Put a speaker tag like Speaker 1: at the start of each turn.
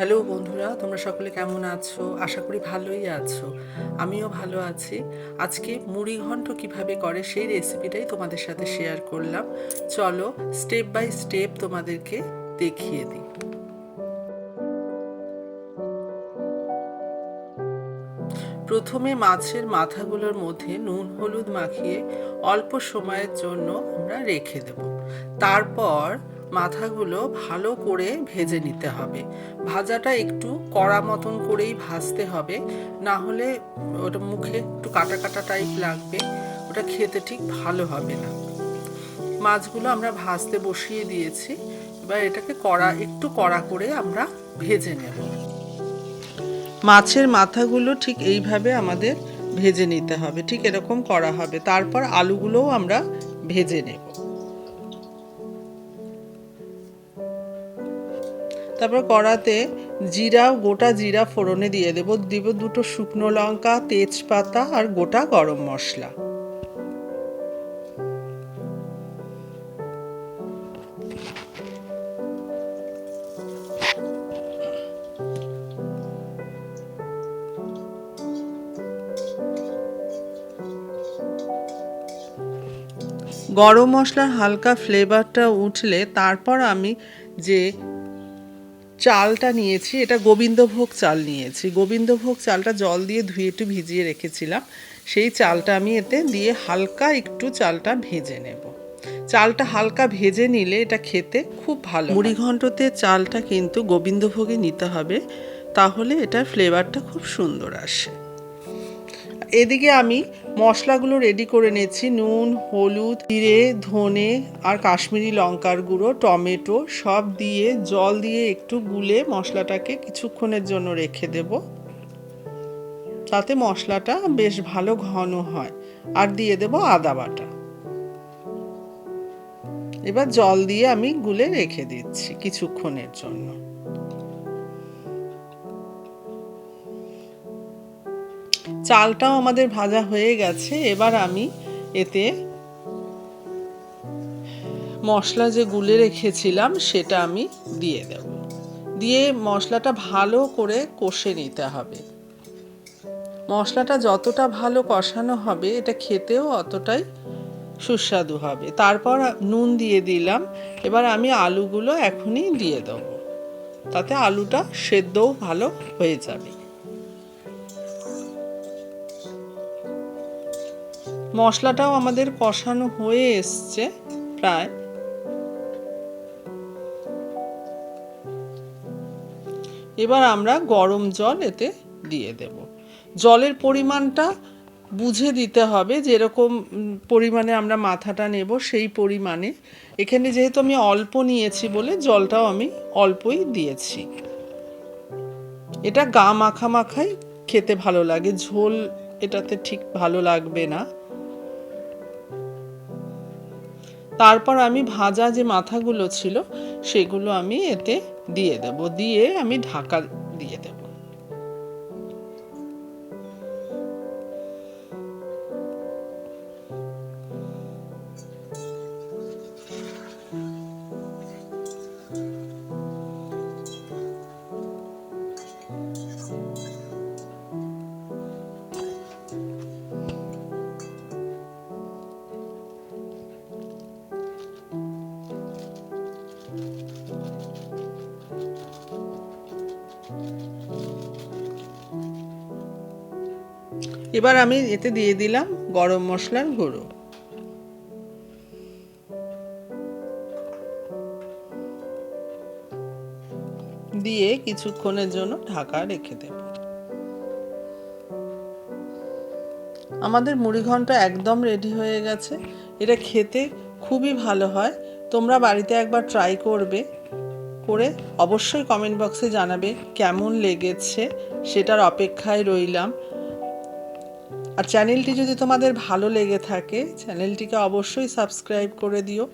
Speaker 1: Hello বন্ধুরা, তোমরা সকলে কেমন আছো? আশা করি ভালোই আছো। আমিও ভালো আছি। আজকে মুড়ি ঘন্ট কীভাবে করে সেই রেসিপিটাই তোমাদের সাথে শেয়ার করলাম। চলো স্টেপ বাই স্টেপ তোমাদেরকে দেখিয়ে দিই। প্রথমে মাছের মাথাগুলোর মধ্যে নুন, হলুদ মাখিয়ে অল্প সময়ের জন্য আমরা রেখে দেব। তারপর মাথাগুলো ভালো করে ভেজে নিতে হবে। ভাজাটা একটু কড়া মতন করেই ভাজতে হবে। না হলে ওটা মুখে একটু কাটা কাটা টাইপ লাগবে, ওটা খেতে ঠিক ভালো হবে না। মাছগুলো আমরা ভাজতে বসিয়ে দিয়েছি। এবার এটাকে কড়া, একটু কড়া করে আমরা ভেজে নেব। মাছের মাথাগুলো ঠিক এইভাবে আমাদের ভেজে নিতে হবে। ঠিক এরকম করা হবে। তারপর আলুগুলোও আমরা ভেজে নেব। তারপর কড়াতে জিরা, গোটা জিরা ফোড়নে দিয়ে দেব। দিব দুটো শুকনো লঙ্কা, তেজপাতা আর গোটা গরম মশলা। গরম মশলার হালকা ফ্লেভারটা উঠলে তারপর আমি যে চালটা নিয়েছি, এটা গোবিন্দভোগ চাল নিয়েছি। গোবিন্দভোগ চালটা জল দিয়ে ধুয়ে একটু ভিজিয়ে রেখেছিলাম। সেই চালটা আমি এতে দিয়ে হালকা একটু চালটা ভেজে নেব। চালটা হালকা ভেজে নিলে এটা খেতে খুব ভালো মুড়ি ঘন্টতে চালটা কিন্তু গোবিন্দভোগে নিতে হবে, তাহলে এটার ফ্লেভারটা খুব সুন্দর আসে। এদিকে আমি মশলাগুলো রেডি করে নিয়েছি। নুন, হলুদ, জিরে, ধনে আর কাশ্মীরি লঙ্কার গুঁড়ো, টমেটো সব দিয়ে, জল দিয়ে একটু গুলে মশলাটাকে কিছুক্ষণের জন্য রেখে দেব। তাতে মশলাটা বেশ ভালো ঘন হয়। আর দিয়ে দেব আদা বাটা। এবার জল দিয়ে আমি গুলে রেখে দিচ্ছি কিছুক্ষণের জন্য। চালটাও আমাদের ভাজা হয়ে গেছে। এবার আমি এতে মশলা যে গুলে রেখেছিলাম, সেটা আমি দিয়ে দেব। দিয়ে মশলাটা ভালো করে কষে নিতে হবে। মশলাটা যতটা ভালো কষানো হবে, এটা খেতেও অতটাই সুস্বাদু হবে। তারপর নুন দিয়ে দিলাম। এবার আমি আলুগুলো এখনই দিয়ে দেবো। তাতে আলুটা সেদ্ধও ভালো হয়ে যাবে। মশলাটাও আমাদের কষানো হয়ে এসছে প্রায়। এবার আমরা গরম জল এতে দিয়ে দেব। জলের পরিমাণটা বুঝে দিতে হবে যেরকম পরিমাণে আমরা মাথাটা নেব সেই পরিমাণে। এখানে যেহেতু আমি অল্প নিয়েছি বলে জলটাও আমি অল্পই দিয়েছি। এটা গা মাখা মাখাই খেতে ভালো লাগে, ঝোল এটাতে ঠিক ভালো লাগবে না। তারপর আমি ভাজা যে মাথাগুলো ছিল, সেগুলো আমি এতে দিয়ে দেব। দিয়ে আমি ঢাকা দিয়ে দেব। এবার আমি এতে দিয়ে দিলাম গরম মশলার গুঁড়ো। দিয়ে কিছুক্ষণের জন্য ঢাকা রেখে দেব। আমাদের মুড়ি ঘন্ট একদম রেডি হয়ে গেছে। এটা খেতে খুবই ভালো হয়। তোমরা বাড়িতে একবার ট্রাই করবে। করে অবশ্যই কমেন্ট বক্সে জানাবে কেমন লেগেছে, সেটার অপেক্ষায় রইলাম। আর চ্যানেলটি যদি তোমাদের ভালো লেগে থাকে চ্যানেলটিকে অবশ্যই সাবস্ক্রাইব করে দিও।